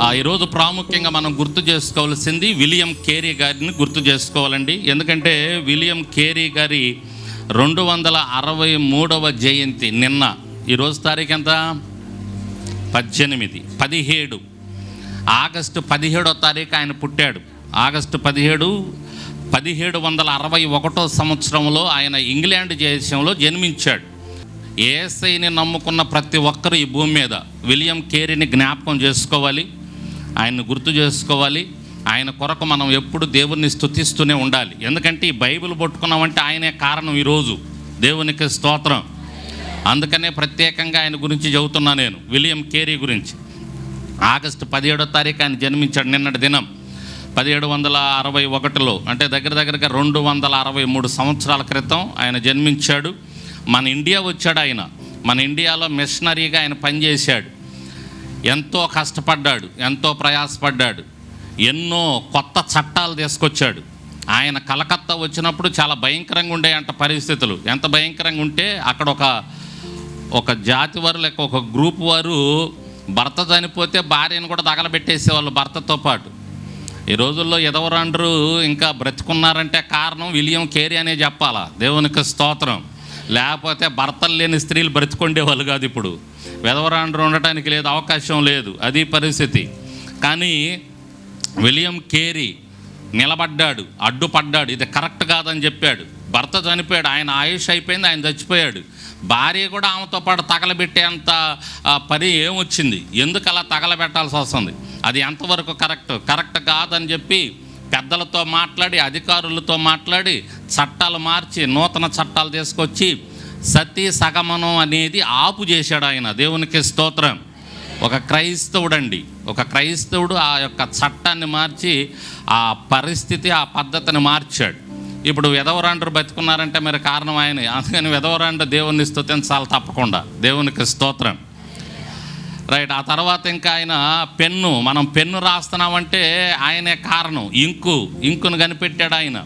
ఆ, ఈరోజు ప్రాముఖ్యంగా మనం గుర్తు చేసుకోవాల్సింది విలియం కేరీ గారిని గుర్తు చేసుకోవాలండి. ఎందుకంటే విలియం కేరీ గారి రెండు వందల అరవై మూడవ జయంతి నిన్న. ఈరోజు తారీఖు ఎంత? పద్దెనిమిది. పదిహేడు. ఆగస్టు పదిహేడో తారీఖు ఆయన పుట్టాడు. ఆగస్టు పదిహేడు పదిహేడు వందల అరవై ఒకటో సంవత్సరంలో ఆయన ఇంగ్లాండ్ దేశంలో జన్మించాడు. ఏసైని నమ్ముకున్న ప్రతి ఒక్కరు ఈ భూమి మీద. విలియం కేరీని జ్ఞాపకం చేసుకోవాలి. ఆయన్ని గుర్తు చేసుకోవాలి. ఆయన కొరకు మనం ఎప్పుడు దేవుణ్ణి స్థుతిస్తూనే ఉండాలి. ఎందుకంటే ఈ బైబిల్ పట్టుకున్నామంటే ఆయనే కారణం ఈరోజు. దేవునికి స్తోత్రం. అందుకనే ప్రత్యేకంగా ఆయన గురించి చెబుతున్నా నేను. విలియం కేరీ గురించి. ఆగస్టు పదిహేడో తారీఖు ఆయన జన్మించాడు నిన్నటి దినం. పదిహేడు వందల అరవై ఒకటిలో. అంటే దగ్గర దగ్గరగా రెండు వందల అరవై మూడు సంవత్సరాల క్రితం ఆయన జన్మించాడు. మన ఇండియా వచ్చాడు ఆయన. మన ఇండియాలో మిషనరీగా ఆయన పనిచేశాడు. ఎంతో కష్టపడ్డాడు ఎంతో ప్రయాసపడ్డాడు ఎన్నో కొత్త చట్టాలు తీసుకొచ్చాడు. ఆయన కలకత్తా వచ్చినప్పుడు చాలా భయంకరంగా ఉండే అంట పరిస్థితులు. ఎంత భయంకరంగా ఉంటే అక్కడ ఒక ఒక జాతి వారు లేక ఒక గ్రూప్ వారు భర్త చనిపోతే భార్యను కూడా తగలబెట్టేసేవాళ్ళు భర్తతో పాటు. ఈ రోజుల్లో ఎదవరండ్రు ఇంకా బ్రతుకున్నారంటే కారణం విలియం కేరీ అనే చెప్పాలా? దేవునికి స్తోత్రం. లేకపోతే భర్తలు లేని స్త్రీలు బ్రతుకుండేవాళ్ళు కాదు ఇప్పుడు. వెధవరాండ్రు ఉండటానికి లేదు అవకాశం లేదు. అది పరిస్థితి. కానీ విలియం కేరీ నిలబడ్డాడు అడ్డుపడ్డాడు. ఇది కరెక్ట్ కాదని చెప్పాడు. భర్త చనిపోయాడు ఆయన ఆయుష్ అయిపోయింది ఆయన చచ్చిపోయాడు. భార్య కూడా ఆమెతో పాటు తగలబెట్టేంత పని ఏమొచ్చింది? ఎందుకు అలా తగలబెట్టాల్సి వస్తుంది? అది ఎంతవరకు కరెక్ట్? కరెక్ట్ కాదని చెప్పి పెద్దలతో మాట్లాడి అధికారులతో మాట్లాడి చట్టాలు మార్చి నూతన చట్టాలు తీసుకొచ్చి సతీ సగమనం అనేది ఆపు చేశాడు ఆయన. దేవునికి స్తోత్రం. ఒక క్రైస్తవుడండి. ఒక క్రైస్తవుడు ఆ యొక్క చట్టాన్ని మార్చి ఆ పరిస్థితి ఆ పద్ధతిని మార్చాడు. ఇప్పుడు విధవరాండ్రు బతుకున్నారంటే మరి కారణం ఆయన. అందుకని విధవరాండ్రు దేవుణ్ణి స్తుతించాలి తప్పకుండా. దేవునికి స్తోత్రం. రైట్ ఆ తర్వాత ఇంకా ఆయన పెన్ను మనం పెన్ను రాస్తున్నామంటే ఆయనే కారణం. ఇంకు ఇంకును కనిపెట్టాడు ఆయన.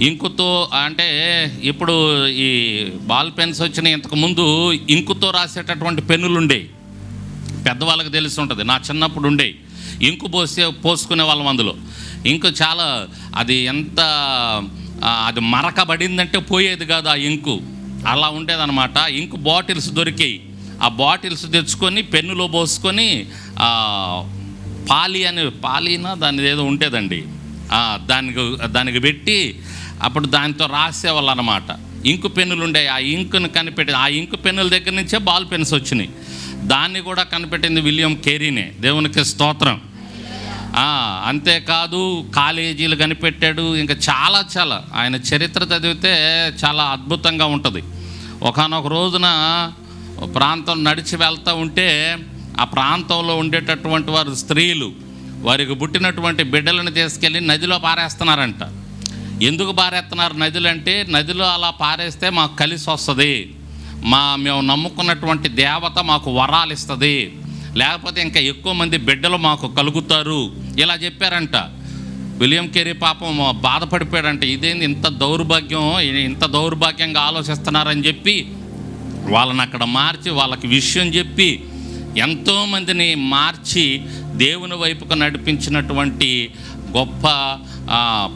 ఇంకుతో అంటే ఇప్పుడు ఈ బాల్ పెన్స్ వచ్చిన ఇంతకుముందు ఇంకుతో రాసేటటువంటి పెన్నులు ఉండేవి పెద్దవాళ్ళకి తెలిసి ఉంటుంది నా చిన్నప్పుడు ఉండే. ఇంకు పోసే పోసుకునే వాళ్ళం అందులో. ఇంకు చాలా అది ఎంత అది మరకబడిందంటే పోయేది కాదు ఆ ఇంకు. అలా ఉండేదన్నమాట. ఇంకు బాటిల్స్ దొరికాయి. ఆ బాటిల్స్ తెచ్చుకొని పెన్నులో పోసుకొని పాలి అని పాలినా దాని ఏదో ఉండేదండి. దానికి దానికి పెట్టి అప్పుడు దానితో రాసేవాళ్ళు అనమాట ఇంకు పెన్నులు ఉండే ఆ ఇంకును కనిపెట్టి ఆ ఇంకు పెన్నుల దగ్గర నుంచే బాల్ పెన్స్ వచ్చినాయి. దాన్ని కూడా కనిపెట్టింది విలియం కేరీనే. దేవునికి స్తోత్రం. అంతేకాదు కాలేజీలు కనిపెట్టాడు. ఇంకా చాలా చాలా. ఆయన చరిత్ర చదివితే చాలా అద్భుతంగా ఉంటుంది. ఒకనొక రోజున ప్రాంతం నడిచి వెళ్తూ ఉంటే ఆ ప్రాంతంలో ఉండేటటువంటి వారు స్త్రీలు వారికి పుట్టినటువంటి బిడ్డలను తీసుకెళ్ళి నదిలో పారేస్తున్నారంట. ఎందుకు పారేస్తున్నారు నదులు అంటే నదిలో అలా పారేస్తే మాకు కలిసి వస్తుంది. మా మేము నమ్ముకున్నటువంటి దేవత మాకు వరాలు ఇస్తుంది. లేకపోతే ఇంకా ఎక్కువ మంది బిడ్డలు మాకు కలుగుతారు. ఇలా చెప్పారంట. విలియం కేరీ పాపం బాధపడిపోయాడంట. ఇదేంది ఇంత దౌర్భాగ్యం ఇంత దౌర్భాగ్యంగా ఆలోచిస్తున్నారని చెప్పి వాళ్ళని అక్కడ మార్చి వాళ్ళకి విషయం చెప్పి ఎంతోమందిని మార్చి దేవుని వైపుకు నడిపించినటువంటి గొప్ప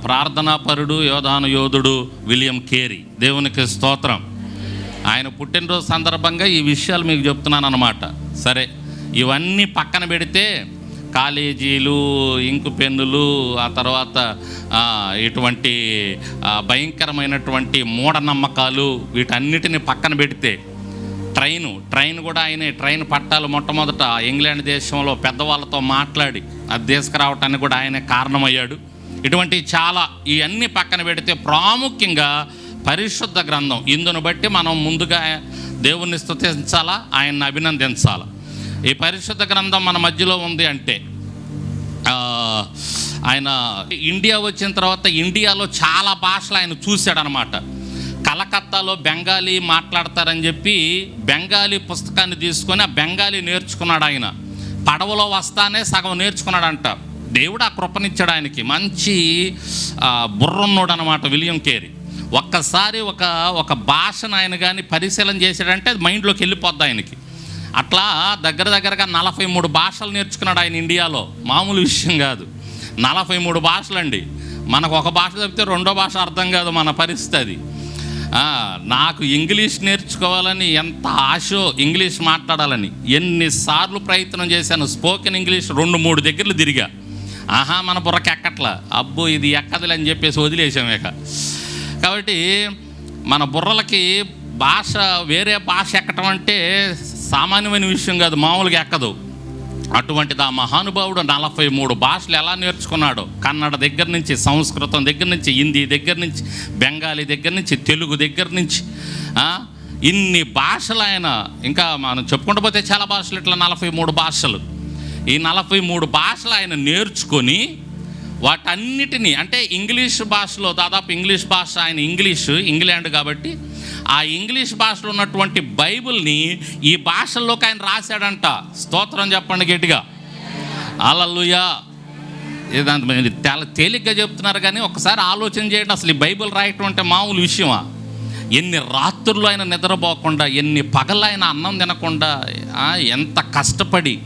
ప్రార్థనాపరుడు యోధాను యోధుడు విలియం కేరీ. దేవునికి స్తోత్రం. ఆయన పుట్టినరోజు సందర్భంగా ఈ విషయాలు మీకు చెప్తున్నాను అనమాట సరే ఇవన్నీ పక్కన పెడితే కాలేజీలు ఇంకు పెన్నులు ఆ తర్వాత ఇటువంటి భయంకరమైనటువంటి మూఢనమ్మకాలు వీటన్నిటిని పక్కన పెడితే ట్రైను. ట్రైన్ కూడా ఆయనే. ట్రైన్ పట్టాలు మొట్టమొదట ఇంగ్లాండ్ దేశంలో పెద్దవాళ్ళతో మాట్లాడి అది తీసుకురావటానికి కూడా ఆయనే కారణమయ్యాడు. ఇటువంటి చాలా ఇవన్నీ పక్కన పెడితే ప్రాముఖ్యంగా పరిశుద్ధ గ్రంథం. ఇందును బట్టి మనం ముందుగా దేవుణ్ణి స్థుతించాలా ఆయన్ని అభినందించాలా? ఈ పరిశుద్ధ గ్రంథం మన మధ్యలో ఉంది అంటే ఆయన ఇండియా వచ్చిన తర్వాత ఇండియాలో చాలా భాషలు ఆయన చూశాడనమాట. కలకత్తాలో బెంగాలీ మాట్లాడతారని చెప్పి బెంగాలీ పుస్తకాన్ని తీసుకొని ఆ బెంగాలీ నేర్చుకున్నాడు ఆయన. పడవలో వస్తానే సగం నేర్చుకున్నాడంట. దేవుడు ఆ కృపనిచ్చాడు ఆయనకి. మంచి బుర్రున్నోడు అనమాట విలియం కేరీ. ఒక్కసారి ఒక ఒక భాషను ఆయన కానీ పరిశీలన చేశాడంటే అది మైండ్లోకి వెళ్ళిపోద్ది ఆయనకి. అట్లా దగ్గర దగ్గరగా నలభై మూడు భాషలు నేర్చుకున్నాడు ఆయన ఇండియాలో. మామూలు విషయం కాదు. నలభై మూడు భాషలండి. మనకు ఒక భాష చెప్తే రెండో భాష అర్థం కాదు మన పరిస్థితి అది. నాకు ఇంగ్లీష్ నేర్చుకోవాలని ఎంత ఆశో ఇంగ్లీష్ మాట్లాడాలని ఎన్నిసార్లు ప్రయత్నం చేశాను. స్పోకెన్ ఇంగ్లీష్ రెండు మూడు దగ్గరలు తిరిగా. ఆహా మన బుర్రకి ఎక్కట్లా? అబ్బో ఇది ఎక్కదులే అని చెప్పేసి వదిలేసాం ఇక. కాబట్టి మన బుర్రలకి భాష వేరే భాష ఎక్కటం అంటే సామాన్యమైన విషయం కాదు మామూలుగా ఎక్కదు. అటువంటిది ఆ మహానుభావుడు నలభై మూడు భాషలు ఎలా నేర్చుకున్నాడో? కన్నడ దగ్గర నుంచి సంస్కృతం దగ్గర నుంచి హిందీ దగ్గర నుంచి బెంగాలీ దగ్గర నుంచి తెలుగు దగ్గర నుంచి ఇన్ని భాషలు ఆయన ఇంకా మనం చెప్పుకుంటూ పోతే చాలా భాషలు ఇట్లా నలభై మూడు భాషలు. ఈ నలభై మూడు భాషలు ఆయన నేర్చుకొని వాటన్నిటినీ అంటే ఇంగ్లీష్ భాషలో దాదాపు ఇంగ్లీష్ భాష ఆయన ఇంగ్లీష్ ఇంగ్లాండ్ కాబట్టి ఆ ఇంగ్లీష్ భాషలో ఉన్నటువంటి బైబిల్ని ఈ భాషల్లోకి ఆయన రాశాడంట. స్తోత్రం చెప్పండి గట్టిగా. అలల్లుయా ఏదంత తెల తేలిగ్గా చెప్తున్నారు కానీ ఒకసారి ఆలోచన చేయండి అసలు ఈ బైబిల్ రాయటం అంటే మామూలు విషయమా? ఎన్ని రాత్రులు ఆయన నిద్రపోకుండా ఎన్ని పగలు ఆయన అన్నం తినకుండా ఎంత కష్టపడి.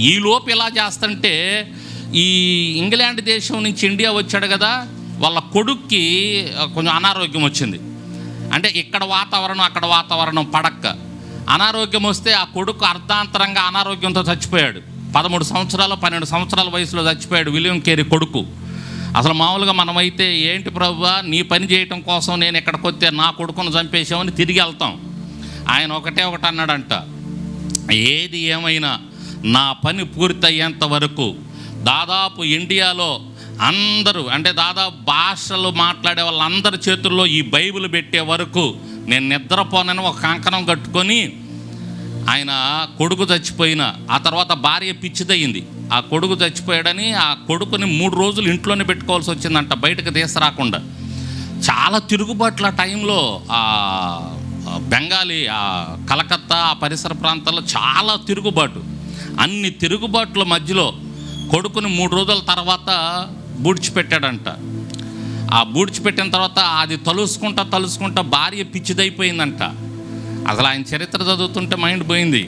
ఈలోపు ఇలా చేస్తుంటే ఈ ఇంగ్లాండ్ దేశం నుంచి ఇండియా వచ్చాడు కదా వాళ్ళ కొడుక్కి కొంచెం అనారోగ్యం వచ్చింది. అంటే ఇక్కడ వాతావరణం అక్కడ వాతావరణం పడక్క. అనారోగ్యం వస్తే ఆ కొడుకు అర్ధాంతరంగా అనారోగ్యంతో చచ్చిపోయాడు. పదమూడు సంవత్సరాలు పన్నెండు సంవత్సరాల వయసులో చచ్చిపోయాడు విలియం కేరీ కొడుకు. అసలు మామూలుగా మనమైతే ఏంటి ప్రభు నీ పని చేయటం కోసం నేను ఎక్కడికి వస్తే నా కొడుకును చంపేసామని తిరిగి వెళ్తాం. ఆయన ఒకటే ఒకటి అన్నాడంట. ఏది ఏమైనా నా పని పూర్తయ్యేంత వరకు దాదాపు ఇండియాలో అందరూ అంటే దాదాపు భాషలు మాట్లాడే వాళ్ళందరి చేతుల్లో ఈ బైబిల్ పెట్టే వరకు నేను నిద్రపోనని ఒక కంకణం కట్టుకొని ఆయన కొడుకు చచ్చిపోయిన ఆ తర్వాత భార్య పిచ్చిదయ్యింది. ఆ కొడుకు చచ్చిపోయాడని ఆ కొడుకుని మూడు రోజులు ఇంట్లోనే పెట్టుకోవాల్సి వచ్చిందంట బయటకు తీసుకురాకుండా చాలా తిరుగుబాట్ల టైంలో ఆ ఆ బెంగాలీ ఆ కలకత్తా ఆ పరిసర ప్రాంతాల్లో చాలా తిరుగుబాటు. అన్ని తిరుగుబాట్ల మధ్యలో కొడుకుని మూడు రోజుల తర్వాత బూడ్చిపెట్టాడంట. ఆ బూడ్చిపెట్టిన తర్వాత అది తలుసుకుంటా తలుసుకుంటా భార్య పిచ్చిదైపోయిందంట. అసలు ఆయన చరిత్ర చదువుతుంటే మైండ్ పోయింది.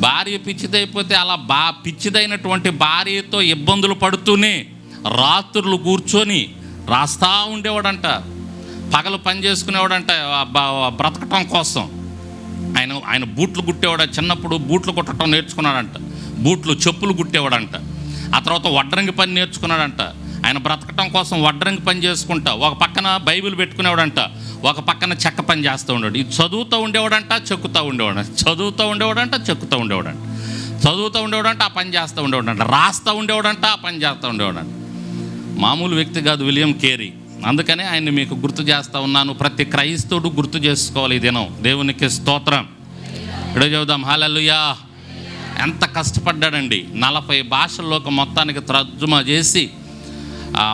భార్య పిచ్చిదైపోతే అలా బా పిచ్చిదైనటువంటి భార్యతో ఇబ్బందులు పడుతూనే రాత్రులు కూర్చొని రాస్తా ఉండేవాడంట. పగలు పని చేసుకునేవాడంట బ్రతకటం కోసం. ఆయన ఆయన బూట్లు కుట్టేవాడు చిన్నప్పుడు బూట్లు కుట్టడం నేర్చుకున్నాడంట. బూట్లు చెప్పులు కుట్టేవాడంట. ఆ తర్వాత వడ్రంగి పని నేర్చుకున్నాడంట. ఆయన బ్రతకటం కోసం వడ్రంగి పని చేసుకుంటా. ఒక పక్కన బైబిల్ పెట్టుకునేవాడంట. ఒక పక్కన చెక్క పని చేస్తూ ఉండేవాడు. ఇది చదువుతూ ఉండేవాడంట చెక్కుతూ ఉండేవాడంట చదువుతూ ఉండేవాడంట చెక్కుతూ ఉండేవాడంట. చదువుతూ ఉండేవాడంట ఆ పని చేస్తూ ఉండేవాడంట. రాస్తూ ఉండేవాడంట ఆ పని చేస్తూ ఉండేవాడంట. మామూలు వ్యక్తి కాదు విలియం కేరీ. అందుకనే ఆయన్ని మీకు గుర్తు చేస్తూ ఉన్నాను. ప్రతి క్రైస్తవుడు గుర్తు చేసుకోవాలి ఈ దినం. దేవునికి స్తోత్రం. ఇక్కడే చెబుదాం హాలల్లుయా. ఎంత కష్టపడ్డాడండి. నలభై భాషల్లోకి మొత్తానికి తర్జుమా చేసి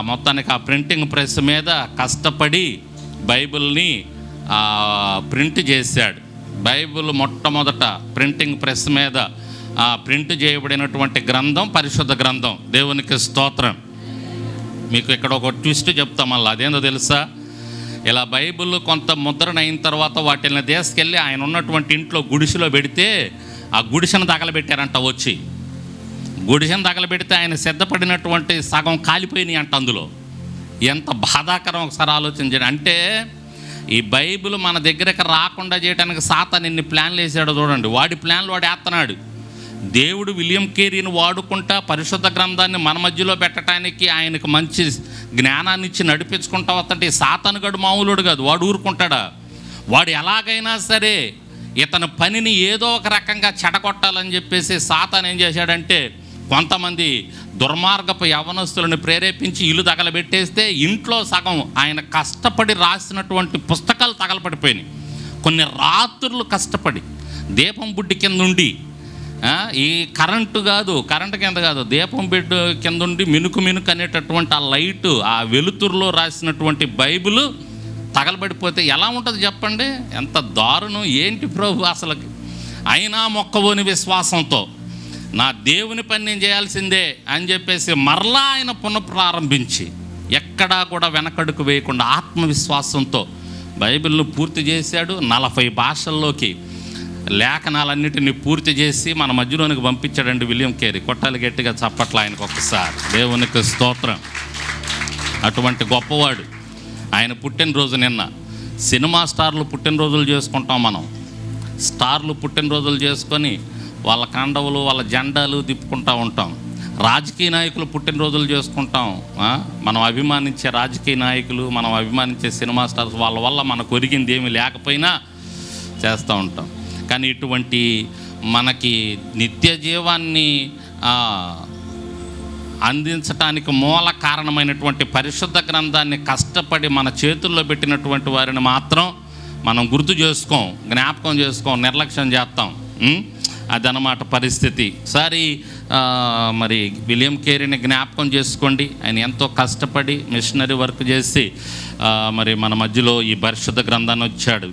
మొత్తానికి ఆ ప్రింటింగ్ ప్రెస్ మీద కష్టపడి బైబిల్ని ప్రింట్ చేశాడు. బైబిల్ మొట్టమొదట ప్రింటింగ్ ప్రెస్ మీద ప్రింట్ చేయబడినటువంటి గ్రంథం పరిశుద్ధ గ్రంథం. దేవునికి స్తోత్రం. మీకు ఇక్కడ ఒక ట్విస్ట్ చెప్తాం మళ్ళీ. అదేందో తెలుసా? ఇలా బైబిల్ కొంత ముద్రణ అయిన తర్వాత వాటిని తీసుకెళ్ళి ఆయన ఉన్నటువంటి ఇంట్లో గుడిసెలో పెడితే ఆ గుడిసెను తగలబెట్టారంట వచ్చి. గుడిసెను తగలబెడితే ఆయన సిద్ధపడినటువంటి సగం కాలిపోయినాయి అంట అందులో. ఎంత బాధాకరం ఒకసారి ఆలోచించండి. అంటే ఈ బైబిల్ మన దగ్గరకు రాకుండా చేయడానికి సాతాన్ ఎన్ని ప్లాన్లు వేసాడో చూడండి. వాడి ప్లాన్లు వాడు వేస్తున్నాడు దేవుడు విలియం కేరీని వాడుకుంటా పరిశుద్ధ గ్రంథాన్ని మన మధ్యలో పెట్టడానికి ఆయనకు మంచి జ్ఞానాన్ని ఇచ్చి నడిపించుకుంటా వస్తుంటే ఈ సాతానుగడు మామూలుడు కాదు. వాడు ఊరుకుంటాడా? వాడు ఎలాగైనా సరే ఇతని పనిని ఏదో ఒక రకంగా చెడగొట్టాలని చెప్పేసి సాతాన్ ఏం చేశాడంటే కొంతమంది దుర్మార్గపు యవనస్తులను ప్రేరేపించి ఇల్లు తగలబెట్టేస్తే ఇంట్లో సగం ఆయన కష్టపడి రాసినటువంటి పుస్తకాలు తగలపడిపోయినాయి. కొన్ని రాత్రులు కష్టపడి దీపం బుడ్డి కింద ఉండి ఈ కరెంటు కాదు కరెంటు కింద కాదు దీపం బిడ్డ కింద ఉండి మినుకు మినుకు అనేటటువంటి ఆ లైటు ఆ వెలుతురులో రాసినటువంటి బైబిల్ తగలబడిపోతే ఎలా ఉంటుంది చెప్పండి? ఎంత దారుణం ఏంటి ప్రభు అసలుకి? అయినా మొక్కవోని విశ్వాసంతో నా దేవుని పని నేను చేయాల్సిందే అని చెప్పేసి మరలా ఆయన పునఃప్రారంభించి ఎక్కడా కూడా వెనకడుకు వేయకుండా ఆత్మవిశ్వాసంతో బైబిల్ను పూర్తి చేశాడు. నలభై భాషల్లోకి లేఖనాలన్నిటిని పూర్తి చేసి మన మధ్యలోనికి పంపించాడండి విలియం కేరీ. కొట్టాలి గట్టిగా చప్పట్ల ఆయనకు ఒక్కసారి దేవునికి స్తోత్రం. అటువంటి గొప్పవాడు. ఆయన పుట్టినరోజు నిన్న. సినిమా స్టార్లు పుట్టినరోజులు చేసుకుంటాం మనం. స్టార్లు పుట్టినరోజులు చేసుకొని వాళ్ళ కండవులు వాళ్ళ జెండాలు తిప్పుకుంటూ ఉంటాం. రాజకీయ నాయకులు పుట్టినరోజులు చేసుకుంటాం. మనం అభిమానించే రాజకీయ నాయకులు మనం అభిమానించే సినిమా స్టార్స్ వాళ్ళ వల్ల మనకు ఒరిగింది ఏమీ లేకపోయినా చేస్తూ ఉంటాం. కానీ ఇటువంటి మనకి నిత్య జీవాన్ని అందించటానికి మూల కారణమైనటువంటి పరిశుద్ధ గ్రంథాన్ని కష్టపడి మన చేతుల్లో పెట్టినటువంటి వారిని మాత్రం మనం గుర్తు చేసుకోం జ్ఞాపకం చేసుకోం నిర్లక్ష్యం చేస్తాం. అదనమాట పరిస్థితి. సారి మరి విలియం కేరీని జ్ఞాపకం చేసుకోండి. ఆయన ఎంతో కష్టపడి మిషనరీ వర్క్ చేసి మరి మన మధ్యలో ఈ పరిశుద్ధ గ్రంథాన్ని వచ్చాడు.